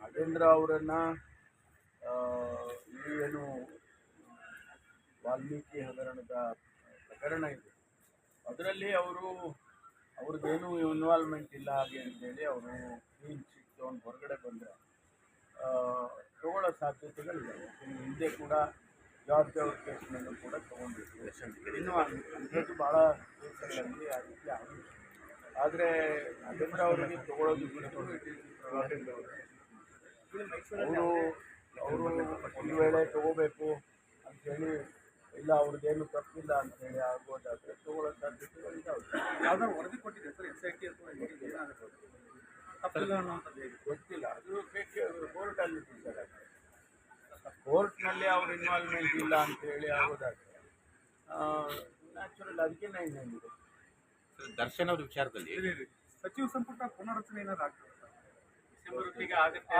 ನಾಗೇಂದ್ರ ಅವರನ್ನ ಏನು ವಾಲ್ಮೀಕಿ ಹಗರಣದ ಪ್ರಕರಣ ಇದೆ. ಅದರಲ್ಲಿ ಅವರು ಅವ್ರದ್ದೇನು ಇನ್ವಾಲ್ವ್ಮೆಂಟ್ ಇಲ್ಲ ಹಾಗೆ ಅಂತೇಳಿ ಅವರು ಕ್ಲೀನ್ ಚಿಟ್ ತೊಗೊಂಡು ಹೊರಗಡೆ ಬಂದರೆ ತಗೊಳ್ಳೋ ಸಾಧ್ಯತೆಗಳಿದೆ. ಹಿಂದೆ ಕೂಡ ಜಾರ್ಜ್ ಅವ್ರ ಕೇಸ್ನಲ್ಲೂ ಕೂಡ ತೊಗೊಂಡಿದ್ರು. ಇನ್ನೂ ಅಂಥದ್ದು ಭಾಳ ಕೇಸ್ಗಳಲ್ಲಿ ಆ ರೀತಿ ಆಗಿದೆ ಆದರೆ ನಾಗೇಂದ್ರ ಅವರಿಗೆ ತಗೊಳ್ಳೋದು ಅವರು. ಅವರು ಒಂದು ವೇಳೆ ತಗೋಬೇಕು ಅಂಥೇಳಿ ಇಲ್ಲ ಅವ್ರದ್ದೇನು ತಪ್ಪಿಲ್ಲ ಅಂತೇಳಿ ಆಗ್ಬೋದಾದ್ರೆ ತಗೊಳ್ಳೋ ಸಾಧ್ಯತೆಗಳಿದ್ದಾವೆ ಯಾವ್ದಾದ್ರು ವರದಿ ಕೊಟ್ಟಿದೆ ಸರ್? ಎಸ್ ಐ ಟಿ ಅಥವಾ ತಪ್ಪಿಲ್ಲ ಅನ್ನುವಂಥದ್ದು ಹೇಗೆ? ಗೊತ್ತಿಲ್ಲ. ಅದು ಕೋರ್ಟಲ್ಲಿ ಸರ್ ಕೋರ್ಟ್ನಲ್ಲಿ ಅವ್ರ ಇನ್ವಾಲ್ವ್ಮೆಂಟ್ ಇಲ್ಲ ಅಂತ ಹೇಳಿ ಆಗೋದಾದ್ರೆ ನ್ಯಾಚುರಲ್ ಅದಕ್ಕೆ ನೈನ್ ಏನಿದೆ ದರ್ಶನ್ ಅವ್ರ ವಿಚಾರದಲ್ಲಿ? ಸಚಿವ ಸಂಪುಟ ಪುನರಚನೆ ಏನಾದ್ರು ಆಗ್ತದೆ ಡಿಸೆಂಬರ್ ಹೊತ್ತಿಗೆ ಆಗುತ್ತೆ